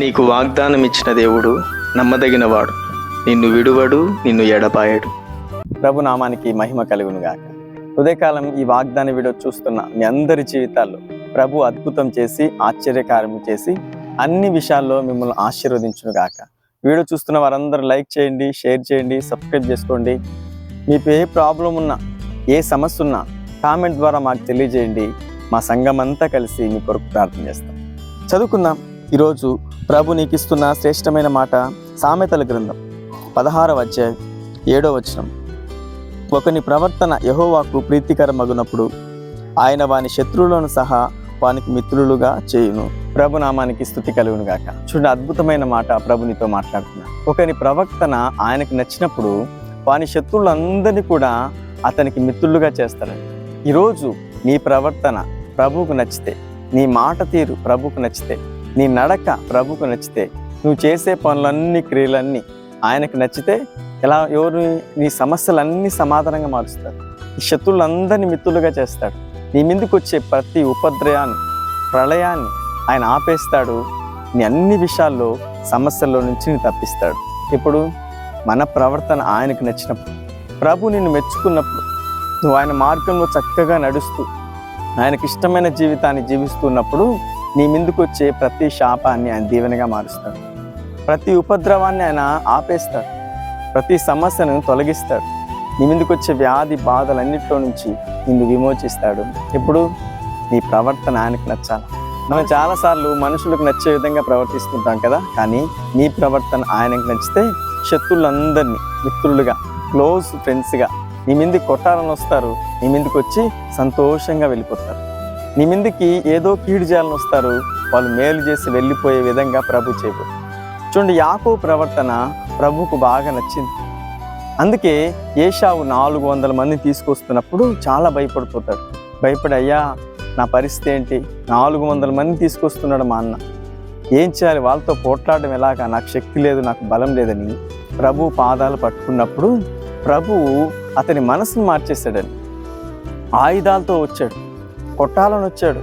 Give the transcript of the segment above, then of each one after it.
నీకు వాగ్దానం ఇచ్చిన దేవుడు నమ్మదగినవాడు. నిన్ను విడువడు నిన్ను ఎడపాయడు ప్రభు నామానికి మహిమ కలుగును గాక ఉదయకాలం ఈ వాగ్దాన వీడియో చూస్తున్న మీ అందరి జీవితాల్లో ప్రభు అద్భుతం చేసి ఆశ్చర్యకారం చేసి అన్ని విషయాల్లో మిమ్మల్ని ఆశీర్వదించును గాక వీడియో చూస్తున్న వారందరూ లైక్ చేయండి షేర్ చేయండి సబ్స్క్రైబ్ చేసుకోండి. మీకు ఏ ప్రాబ్లం ఉన్నా ఏ సమస్య ఉన్నా కామెంట్ ద్వారా మాకు తెలియజేయండి. మా సంఘం అంతా కలిసి మీ కొరకు ప్రార్థన చేస్తాం. చదువుకుందాం. ఈరోజు ప్రభు నీకిస్తున్న శ్రేష్టమైన మాట సామెతల గ్రంథం పదహారవ అధ్యాయం ఏడో వచనం. ఒకని ప్రవర్తన యహోవాకు ప్రీతికరమగునప్పుడు ఆయన వాని శత్రువులను సహా వానికి మిత్రులుగా చేయును. ప్రభు నామానికి స్థుతి కలుగును గాక. చూడండి అద్భుతమైన మాట ప్రభునితో మాట్లాడుతున్నా. ఒకని ప్రవర్తన ఆయనకు నచ్చినప్పుడు వాని శత్రువులందరినీ కూడా అతనికి మిత్రులుగా చేస్తారని ఈరోజు నీ ప్రవర్తన ప్రభువుకు నచ్చితే నీ మాట తీరు ప్రభువుకు నచ్చితే నీ నడక ప్రభుకు నచ్చితే నువ్వు చేసే పనులన్నీ క్రియలన్నీ ఆయనకు నచ్చితే ఎలా ఎవరు నీ సమస్యలన్నీ సమాధానంగా మారుస్తారు. ఈ శత్రులందరినీ మిత్రులుగా చేస్తాడు. నీ మీదకి వచ్చే ప్రతి ఉపద్రయాన్ని ప్రళయాన్ని ఆయన ఆపేస్తాడు. నీ అన్ని విషయాల్లో సమస్యల్లో నుంచి నీ తప్పిస్తాడు. ఇప్పుడు మన ప్రవర్తన ఆయనకు నచ్చినప్పుడు ప్రభు నిన్ను మెచ్చుకున్నప్పుడు నువ్వు ఆయన మార్గంలో చక్కగా నడుస్తూ ఆయనకి ఇష్టమైన జీవితాన్ని జీవిస్తున్నప్పుడు నీ ముందుకు వచ్చే ప్రతి శాపాన్ని ఆయన దీవెనగా మారుస్తాడు. ప్రతి ఉపద్రవాన్ని ఆయన ఆపేస్తాడు. ప్రతి సమస్యను తొలగిస్తాడు. నీ ముందుకు వచ్చే వ్యాధి బాధలన్నిటిలో నుంచి నిన్ను విమోచిస్తాడు. ఇప్పుడు నీ ప్రవర్తన ఆయనకు నచ్చాలి. మనం చాలాసార్లు మనుషులకు నచ్చే విధంగా ప్రవర్తిస్తుంటాం కదా కానీ నీ ప్రవర్తన ఆయనకు నచ్చితే శత్రులందరినీ మిత్రులుగా క్లోజ్ ఫ్రెండ్స్గా నీ మీదకి కొట్టాలని వస్తారు. నీ మీదకి వచ్చి సంతోషంగా వెళ్ళిపోతారు. నీ మీదకి ఏదో కీడు చేయాలని వస్తారు. వాళ్ళు మేలు చేసి వెళ్ళిపోయే విధంగా ప్రభు చేపు. చూడండి యాకో ప్రవర్తన ప్రభుకు బాగా నచ్చింది. అందుకే ఏషావు నాలుగు వందల మంది తీసుకొస్తున్నప్పుడు చాలా భయపడిపోతాడు. భయపడి అయ్యా నా పరిస్థితి ఏంటి? నాలుగు వందల మంది తీసుకొస్తున్నాడు మా అన్న. ఏం చేయాలి? వాళ్ళతో పోట్లాడడం ఎలాగా? నాకు శక్తి లేదు నాకు బలం లేదని. ప్రభు పాదాలు పట్టుకున్నప్పుడు ప్రభువు అతని మనసును మార్చేశాడని. ఆయుధాలతో వచ్చాడు. కొట్టాలని వచ్చాడు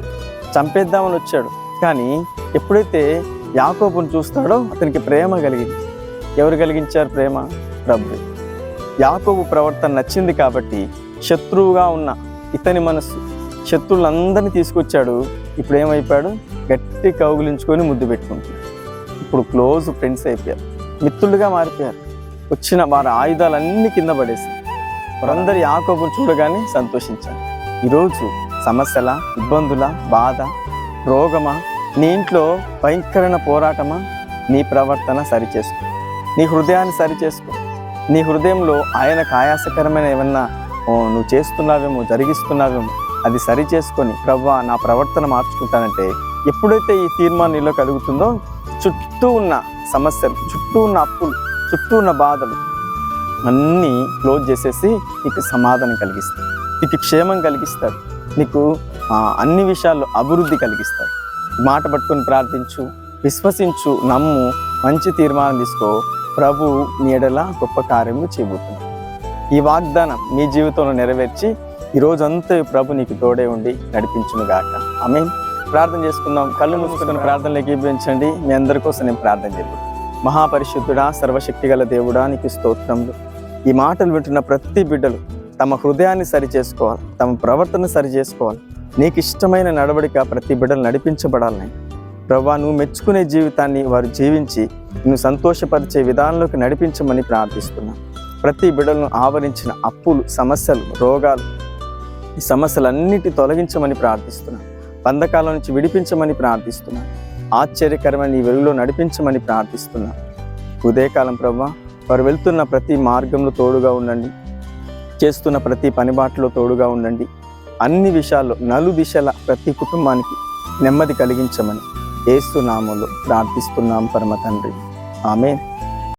చంపేద్దామని వచ్చాడు. కానీ ఎప్పుడైతే యాకోబును చూస్తాడో అతనికి ప్రేమ కలిగింది. ఎవరు కలిగించారు ప్రేమ? ప్రభు. యాకోబు ప్రవర్తన నచ్చింది కాబట్టి శత్రువుగా ఉన్న ఇతని మనస్సు శత్రువులందరినీ తీసుకొచ్చాడు. ఇప్పుడు ఏమైపోయాడు? గట్టి కౌగులించుకొని ముద్దు పెట్టుకుంటాడు ఇప్పుడు క్లోజ్ ఫ్రెండ్స్ అయిపోయారు. మిత్రులుగా మారిపోయారు. వచ్చిన వారి ఆయుధాలన్నీ కింద పడేసి వారందరి యాకోబును చూడగానే సంతోషించారు. ఈరోజు సమస్యల ఇబ్బందుల బాధ రోగమా? నీ ఇంట్లో భయంకరమైన పోరాటమా? నీ ప్రవర్తన సరిచేసుకో. నీ హృదయాన్ని సరిచేసుకో. నీ హృదయంలో ఆయనకు ఆయాసకరమైన ఏమన్నా నువ్వు చేస్తున్నావేమో జరిగిస్తున్నావేమో అది సరి చేసుకొని ప్రభా నా ప్రవర్తన మార్చుకుంటానంటే ఎప్పుడైతే ఈ తీర్మానం నీలో కలుగుతుందో చుట్టూ ఉన్న సమస్యలు చుట్టూ ఉన్న అప్పులు చుట్టూ ఉన్న బాధలు అన్నీ క్లోజ్ చేసేసి నీకు సమాధానం కలిగిస్తాడు. నీకు క్షేమం కలిగిస్తాడు. నీకు అన్ని విషయాల్లో అభివృద్ధి కలిగిస్తాడు మాట పట్టుకొని ప్రార్థించు విశ్వసించు నమ్ము మంచి తీర్మానం తీసుకో. ప్రభు నీ ఎడల గొప్ప కార్యము చేయబోతుంది ఈ వాగ్దానం మీ జీవితంలో నెరవేర్చి ఈ రోజంతా ప్రభు నీకు తోడే ఉండి నడిపించును గాక ఆమె ప్రార్థన చేసుకుందాం. కళ్ళు మూసుకున్న ప్రార్థనలు ఏకీభవించండి మీ అందరి కోసం నేను ప్రార్థన చేయబోతున్నాను మహాపరిశుద్ధుడా సర్వశక్తి గల దేవుడా నీకు స్తోత్రములు. ఈ మాటలు వింటున్న ప్రతి బిడ్డలు తమ హృదయాన్ని సరి చేసుకోవాలి తమ ప్రవర్తన సరి చేసుకోవాలి నీకు ఇష్టమైన నడవడిక ప్రతి బిడ్డలు నడిపించబడాలని. ప్రభా నువ్వు మెచ్చుకునే జీవితాన్ని వారు జీవించి నువ్వు సంతోషపరిచే విధానంలోకి నడిపించమని ప్రార్థిస్తున్నా. ప్రతి బిడ్డలను ఆవరించిన అప్పులు సమస్యలు రోగాలు ఈ సమస్యలన్నిటి తొలగించమని ప్రార్థిస్తున్నా. బంధకాల నుంచి విడిపించమని ప్రార్థిస్తున్నా. ఆశ్చర్యకరమైన ఈ వెలుగులో నడిపించమని ప్రార్థిస్తున్నా. ఉదయకాలం ప్రభా వారు వెళ్తున్న ప్రతి మార్గంలో తోడుగా ఉండండి. చేస్తున్న ప్రతి పనిబాట్లో తోడుగా ఉండండి. అన్ని విషయాల్లో నలు దిశల ప్రతి కుటుంబానికి నెమ్మది కలిగించమని ఏసునామంలో ప్రార్థిస్తున్నాం పరమ తండ్రి ఆమె